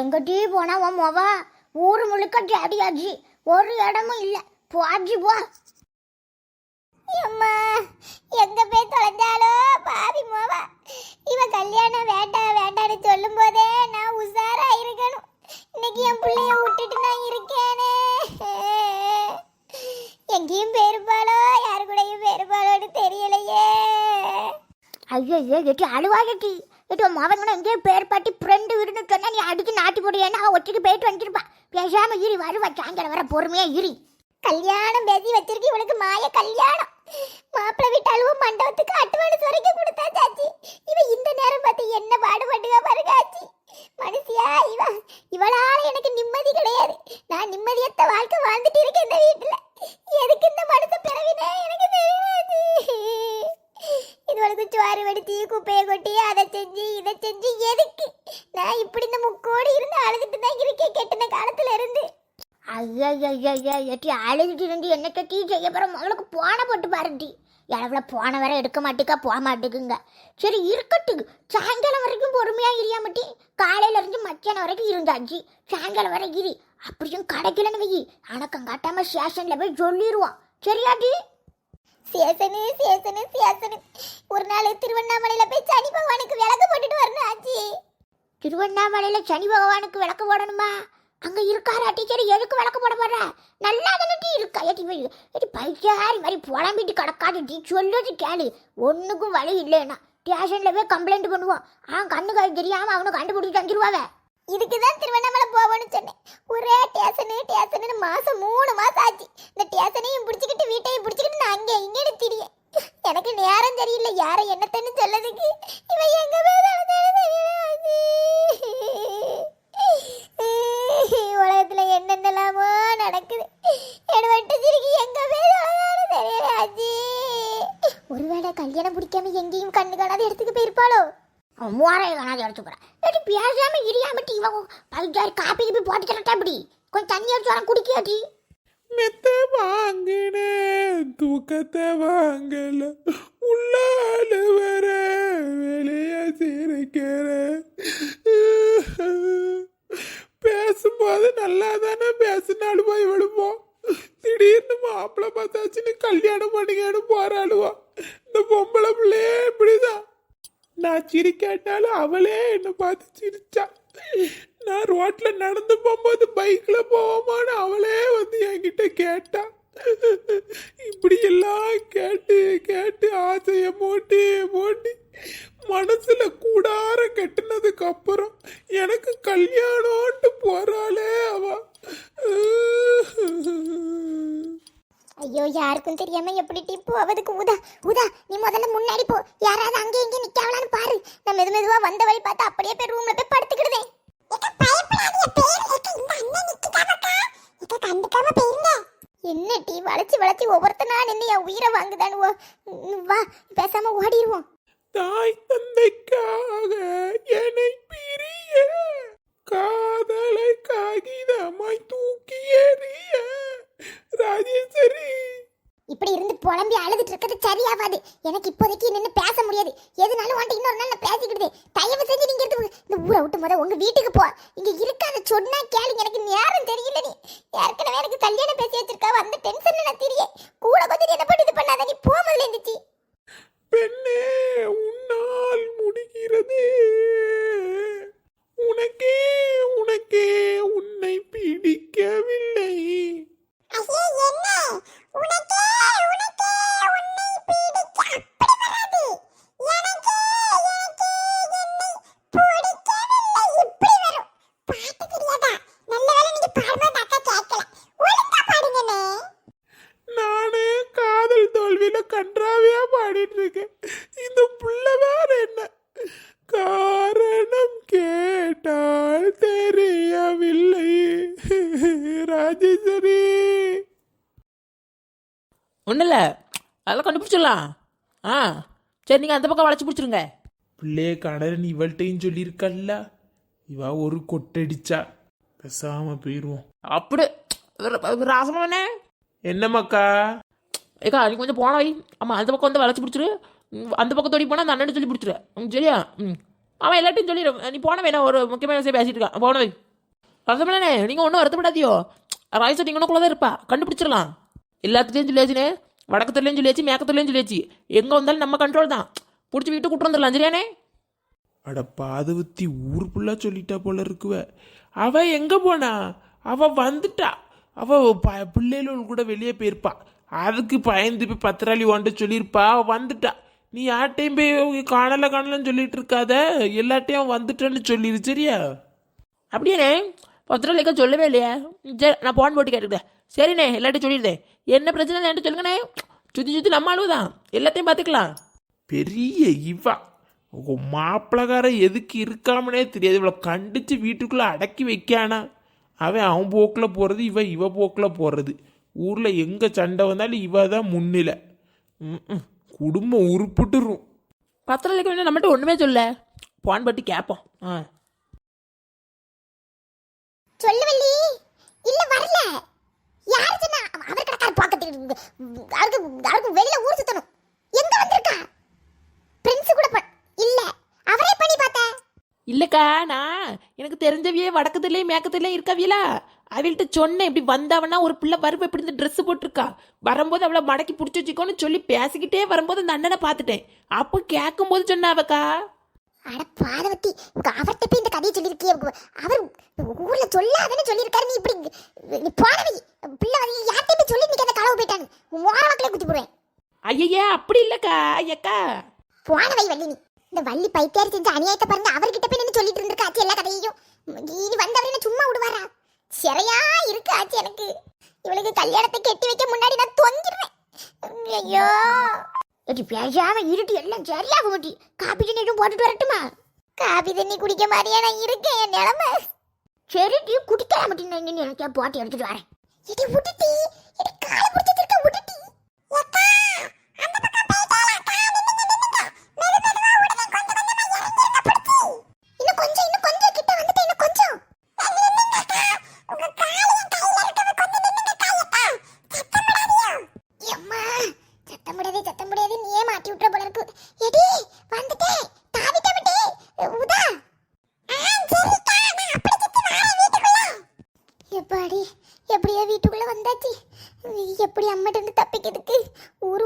எங்கிட்டே போனா உன் மொவ? ஊர் முழுக்க தேடியாச்சு ஒரு இடமும் இல்ல. போச்சு போ. அம்மா எங்க போய் தொலைஞ்சாலோ? பாவி மோவ. இவ கல்யாணம் வேண்டாம் வேண்டாம்னு சொல்லும் போதே நான் உஷாரா இருக்கணும். இன்னைக்கு என் பிள்ளைய விட்டுட்டு நான் இருக்கேனே. எங்கேயும் பேருப்பாளோ யாரு கூடயும் பேருப்பாளோன்னு தெரியலையே. ஐயோ ஐயோ எட்டி அழுவா எட்டி. உன் மவன் எங்கேயோ பேர் பாட்டி ஃப்ரெண்டு விருன்னு சொன்னா நீ அடிச்சு நாட்டி போடுவேன்னு அவன் ஒட்டிக்கு போயிட்டு வந்துருப்பா. பேசாம இரி வருவா. சாயங்காலம் வர பொறுமையா இரி. கல்யாணம் பேசி வச்சிருக்கு இவளுக்கு மாய கல்யாணம். மாப்பிள்ளை வீட்டு அழுவ மண்டபத்துக்கு அட்டுவாடு வரைக்கும் கொடுத்தா சாச்சி. இவ இந்த நேரம் பார்த்து என்ன பாடுபட்டுக்கா பாருங்க ஆச்சி. மனுஷியா இவ இவளால எனக்கு நிம்மதி கிடையாது. நான் நிம்மதியத்த வாழ்க்கை வாழ்ந்துட்டு இருக்கேன் இந்த வீட்டுல. எதுக்கு இந்த மனுஷ பிறவினே எனக்கு தெரியாது இதுவளுக்கு சோறு வடித்து குப்பையை கொட்டி அதை செஞ்சு எதுக்கு? நான் இப்படி இந்த முக்கோடி இருந்து அழுதுட்டு தான் இருக்கேன் கெட்டின காலத்துல இருந்து. ஐயா ஐயா ஐயா எட்டி அழுதுட்டு இருந்து என்ன கட்டி செய்ய போகிற அவளுக்கு போன போட்டு பாருட்டி எவ்வளவு போன வர எடுக்க மாட்டேக்கா போக மாட்டேங்குங்க சரி இருக்கட்டுக்கு சாயங்காலம் வரைக்கும் பொறுமையா இரியா மாட்டி. காலையில இருந்து மத்தியானம் வரைக்கும் இருந்தாச்சு சாயங்காலம் வரை இரி. அப்படியும் கிடைக்கலன்னு வை அணக்கம் காட்டாமல் ஸ்டேஷனில் போய் சொல்லிடுவான் சரியாட்டி சேசனு சேசனு சேசனு. ஒரு நாள் திருவண்ணாமலையில போய் சனி பகவானுக்கு விளக்கு போட்டுட்டு வரணும் ஆச்சி. திருவண்ணாமலையில சனி பகவானுக்கு விளக்கு போடணுமா? அங்க இருக்காரா டீச்சர் எதுக்கு விளக்கு போட போற நல்லா தானே டீ இருக்கா? ஏட்டி போய் ஏட்டி பைக்காரி மாதிரி புலம்பிட்டு கிடக்காது டீ. சொல்லுது கேளு. ஒண்ணுக்கும் வழி இல்லைன்னா. ஸ்டேஷன்ல போய் கம்ப்ளைண்ட் பண்ணுவோம் ஆ கண்ணுக்கு அது தெரியாம அவனை கண்டுபிடிச்சு தந்துருவாவே. இதுக்கு தான் திருவண்ணாமலை போவோன்னு சொன்னேன். ஒரே டேஷனு டேஷனு மாசம் மூணு மாசம் ஆச்சு. இந்த டேஷனையும் பிடிச்சிக்கிட்டு வீட்டையும் பிடிச்சிக்கிட்டு நான் அங்கே இங்கே திரிய. எனக்கு நேரம் தெரியல யாரை என்னத்தன்னு சொல்லதுக்கு. இவன் எங்க போய் உலகத்துல என்னென்னலாமோ நடக்குது. என்ன வட்டு சிரிக்கி எங்க போய் ஒருவேளை கல்யாணம் பிடிக்காம எங்கேயும் கண்ணு காணாத இடத்துக்கு போயிருப்பாளோ? அவன் காணாத எடுத்து போறேன் ஏடி பேசாம இடியாமட்டி இவன் பைக்காரி காப்பி கீப்பி போட்டு தரட்டா இப்படி கொஞ்சம் தண்ணி அடிச்சு வரேன் குடிக்காட்டி மெத்த வாங்கின தூக்கத்தை வாங்கல உள்ளால வர வெளிய சிரிக்கிற. பேசும்போது நல்லா தானே பேசினாலும் போய் விடுவோம் திடீர்னு மாப்பிள்ளை பார்த்தாச்சுன்னு கல்யாணம் பண்ணிக்கன்னு போராடுவா இந்த பொம்பளை பிள்ளையே இப்படிதான் நான் சிரிக்காட்டாலும் அவளே என்னை பார்த்து சிரிச்சா. நான் ரோட்ல நடந்து போகும்போது பைக்ல போவோமான்னு அவளே வந்து என்கிட்ட கேட்டா. இப்படி எல்லாம் கேட்டு கேட்டு ஆசைய போட்டு போட்டு மனசுல கூடார கட்டினதுக்கு அப்புறம் எனக்கு கல்யாணம்ட்டு போறாளே அவ. ஐயோ யாருக்கும் தெரியாம எப்படி டீ அவதுக்கு உதா உதா நீ முதல்ல முன்னாடி போ. யாராவது அங்கே இங்கே நிக்காவலான்னு பாரு. நான் மெது மெதுவா வந்த வழி பார்த்து அப்படியே போய் ரூம் போய் படுத்துக்கிடுதே என்ன டீ வளைச்சு ஒவ்வொருத்தனா நின்று என் உயிரை வாங்குதானுவோ வா பேசாம ஓடிடுவோம் தாய் தந்தைக்காக என்னை பிரிய காதலை காகிதமாய் தூக்கி எறிய ராஜேஸ்வரி. இப்படி இருந்து புலம்பி அழுதுட்டு இருக்கிறது சரியாவாது. எனக்கு இப்போதைக்கு நின்று பேச முடியாது. எதுனாலும் உன்ட்ட இன்னொரு நாள் நான் பேசிக்கிடுது. தயவு செஞ்சு நீங்க இருந்து இந்த ஊரை விட்டு முத உங்க வீட்டுக்கு போ. இங்க இருக்காத சொன்னா கேளுங்க. எனக்கு நேரம் தெரியல நீ. ஏற்கனவே எனக்கு கல்யாணம் பேசி வச்சிருக்கா அந்த டென்ஷன்ல நான் தெரிய கூட கொஞ்சம் என்ன பண்ணி இது பண்ணாத நீ போ முதல்ல இருந்துச்சு பெண்ணே உன்னால் முடிகிறது உனக்கே உனக்கே உன்னை பிடிக்கவில்லை ஐயே என்ன உனக்கே உனக்கே உன்னை பிடிக்க அப்படி வராது எனக்கே எனக்கே என்னை பிடிக்கவில்லை இப்படி வரும் பாட்டு தெரியாதா நல்ல வேளை நீங்க பாடும்போது அக்கா கேட்கல ஒழுங்கா பாடுங்கண்ணே நானு காதல் தோல்வியில பாடிட்டு இருக்கேன் இந்த புள்ள வேற என்ன? காரணம் கேட்டால் தெரியவில்லை. ராஜேஸ்வரி. ஒன்றும் இல்லை அதெல்லாம் கண்டுபிடிச்சிடலாம். ஆ சரி நீங்கள் அந்த பக்கம் வளைச்சி பிடிச்சிருங்க. பிள்ளைய கடறன் இவள்கிட்டையும் சொல்லியிருக்கல்ல. இவ ஒரு கொட்டடிச்சா. பேசாம போயிருவோம். அப்படி ராசமானே என்னம்மாக்கா? ஏக்கா நீ கொஞ்சம் போன வை. ஆமாம் அந்த பக்கம் வந்து வளைச்சி பிடிச்சிரு. அந்த பக்கம் தோடி போனால் அந்த அண்ணன் சொல்லி பிடிச்சிரு. ம், சரியா? ம். அவன் எல்லாத்தையும் சொல்லிடு நீ போன வேணாம் ஒரு முக்கியமான விஷயம் பேசிட்டு இருக்கான் போன வை. ரசமலனே நீங்கள் ஒன்றும் வருத்தப்படாதியோ. ராய்ஸா நீங்கள் ஒன்றுக்குள்ளே தான் இருப்பா. கண்டுபிடிச்சிடலாம் எல்லாத்துலேயும் சொல்லியாச்சுனே. வடக்கத்துலேயும் சொல்லியாச்சு மேக்கத்துலேயும் சொல்லியாச்சு. எங்கே வந்தாலும் நம்ம கண்ட்ரோல் தான். பிடிச்சி வீட்டு கூட்டு வந்துடலாம் சரியானே? அட பாதவத்தி ஊர் ஃபுல்லாக சொல்லிட்டா போல இருக்குவ. அவ எங்கே போனா? அவ வந்துட்டா. அவ ப- பிள்ளைகளோட கூட வெளியே போயிருப்பா. அதுக்கு பயந்து போய் பத்திராளி வாண்ட சொல்லியிருப்பா. வந்துட்டா. நீ யார்ட்டையும் போய் காணல காணலன்னு சொல்லிட்டு இருக்காத. எல்லாட்டையும் வந்துட்டேன்னு சொல்லிடு சரியா? அப்படியாண்ணே? பத்து நாளைக்கா சொல்லவே இல்லையா. சரி நான் போன் போட்டு கேட்டுக்கிட்டேன் சரிண்ணே எல்லாத்தையும் சொல்லிடுதேன் என்ன பிரச்சனை என்கிட்ட சொல்லுங்கண்ணே. சுற்றி சுற்றி நம்ம ஆளுவ தான். எல்லாத்தையும் பார்த்துக்கலாம். பெரிய இவா. உன் மாப்பிளகார எதுக்கு இருக்காமனே தெரியாது. இவளை கண்டிச்சு வீட்டுக்குள்ள அடக்கி வைக்கானா அவன் அவன் போக்கில் போகிறது இவ இவ போக்கில் போகிறது ஊரில் எங்கே சண்டை வந்தாலும் இவ தான் முன்னில. குடும்பம் உருப்பிட்டுரும். பத்து நாளைக்கு வேணா நம்மகிட்ட ஒன்றுமே சொல்ல. போன் போட்டு கேட்போம் ஆ. சொல்லு வள்ளி. இல்ல வரல. யார் சொன்னா? அவர் கிடக்காரு பாக்கத்துக்கு அவருக்கு அவருக்கு வெளியில ஊர் சுத்தணும். எங்க வந்திருக்கா பிரின்ஸ் கூட ப- இல்ல அவரே பண்ணி பார்த்தேன் இல்லைக்கா நான் எனக்கு தெரிஞ்சவியே வடக்கத்துலேயும் மேக்கத்துலேயும் இருக்காவியலா? அவள்கிட்ட சொன்னேன் இப்படி வந்தவனா ஒரு பிள்ளை வருவ இப்படி இந்த ட்ரெஸ் போட்டிருக்கா. வரும்போது அவளை மடக்கி பிடிச்சி வச்சுக்கோன்னு சொல்லி பேசிக்கிட்டே வரும்போது அந்த அண்ணனை பார்த்துட்டேன். அப்போ கேட்கும்போது சொன்னாவக்கா அட பாதவத்தி அவர்கிட்ட போய் இந்த கதையை சொல்லியிருக்கிய அவர் ஊர்ல சொல்லாதன்னு சொல்லியிருக்காரு நீ இப்படி நீ போனவி பிள்ளை யார்கிட்ட சொல்லி நீ அந்த களவு போயிட்டானு மோர வாக்கிலே குத்தி போடுவேன். ஐயையே அப்படி இல்லைக்கா ஐயக்கா. போனவை வள்ளி நீ. இந்த வள்ளி பைத்தியார் செஞ்ச அநியாயத்தை பாருங்க அவர்கிட்ட போய் நின்று சொல்லிட்டு இருந்திருக்கா ஆச்சு எல்லா கதையையும். இனி வந்தவர் என்ன சும்மா விடுவாரா? சிறையா இருக்கு ஆச்சு எனக்கு. இவளுக்கு கல்யாணத்தை கெட்டி வைக்க முன்னாடி நான் தொங்கிடுவேன். ஐயோ. இது பேசாம இருட்டு எல்லாம் சரியாக மாட்டி காப்பி தண்ணி எதுவும் போட்டுட்டு வரட்டுமா? காபி தண்ணி குடிக்க மாதிரியா நான் இருக்கேன் என் நிலமை. சரி நீ குடிக்க மாட்டேன் எனக்கு போட்டு எடுத்துட்டு வரேன். இது விட்டுட்டி.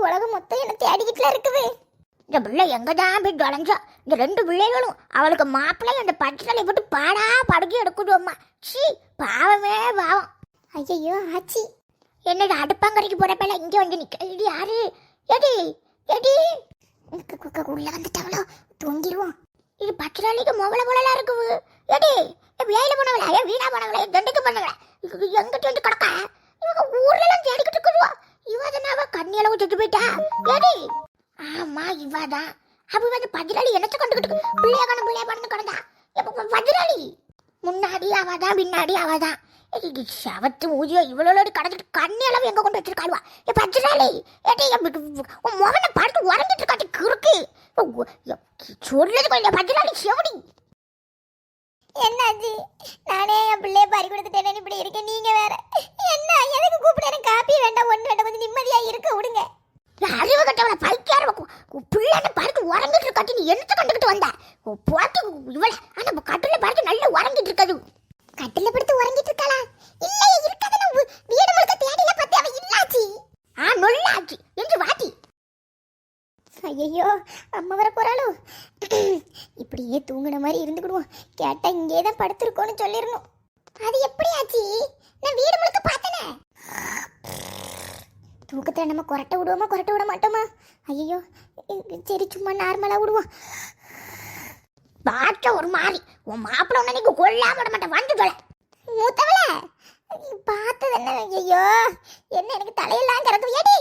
உலகம் மொத்தம் என்ன தேடிக்கிட்டுல இருக்குது இந்த பிள்ளை எங்க தான் போய் தொலைஞ்சா? இந்த ரெண்டு பிள்ளைகளும் அவளுக்கு மாப்பிள்ளை அந்த பச்சலை போட்டு பாடா படுக்கி எடுக்கணும்மா அம்மா. சீ பாவமே பாவம். ஐயோ ஆச்சி. என்னது அடுப்பாங்கரைக்கு போற பேல வந்து நிக்க. இது யாரு? எடி எடி. உள்ளே கு- உள்ள தூங்கிடுவோம் இது பச்சலாளிக்கு மொபல போலலாம் இருக்குது எடி வேலை போனவளா? ஏன் வீணா போனவளா? தண்டுக்கு பண்ணவளா எங்கிட்ட வந்து கிடக்க? இவங்க ஊர்லலாம் தேடிக்கிட்டு இருக்குதுவா. இவ கண்ணியளவு செத்து போயிட்டா? எடி ஆமா இவாதான் அப்ப வந்து பதிலாளி என்னத்த கண்டுக்கிட்டு பிள்ளைய கண்ணு பிள்ளைய பண்ணு கிடந்தா எப்ப பதிலாளி? முன்னாடி அவதான் பின்னாடி அவதான் சவத்து ஊதியோ இவ்வளோ கடந்துட்டு கண்ணி அளவு எங்க கொண்டு வச்சிருக்காளுவா? ஏ பஜ்ராளி ஏட்டே உன் முகனை பார்த்து உறங்கிட்டு இருக்காட்டி கிறுக்கு. சொல்லுது கொஞ்சம் பஜ்ராலி செவடி. என்னது நானே என் பிள்ளைய பறி கொடுத்துட்டேன் இப்படி இருக்கேன் நீங்க வேற என்ன எதுக்கு கூப்பிட எனக்கு காப்பி வேண்டாம் ஒன்று வேண்டாம் கொஞ்சம் நிம்மதியா இருக்க விடுங்க அறிவு கட்டவள பைக்கார பிள்ளைன்னு பார்த்து உறங்கிட்டு இருக்காட்டி நீ என்னத்த கண்டுக்கிட்டு வந்த போட்டு இவள ஆனா கட்டில பார்த்து நல்லா உறங்கிட்டு இருக்காது கட்டில படுத்து உறங்கிட்டு இருக்காளா இல்லையே இருக்காத நான் வீ- வீடு முழுக்க தேடில பத்தி அவ இல்லாச்சி ஆ நொல்லாச்சி என்று வாட்டி ஐயோ அம்மா வர போகிறாளோ இப்படியே தூங்கின மாதிரி இருந்துக்கிடுவோம். கேட்டால் இங்கே தான் படுத்துருக்கோன்னு சொல்லிடணும். அது எப்படி ஆச்சு? நான் வீடு முழுக்க பார்த்தனே. தூக்கத்தை நம்ம கொரட்டை விடுவோமா கொரட்டை விட மாட்டோமா? ஐயோ சரி சும்மா நார்மலாக விடுவோம். பார்த்த ஒரு மாதிரி. உன் மாப்பிள்ள உன்னைக்கு கொல்லாம விட மாட்டேன். வந்து தொலை. மூத்தவள பார்த்தது என்ன? ஐயோ என்ன எனக்கு தலையெல்லாம் கிடக்கு ஏடி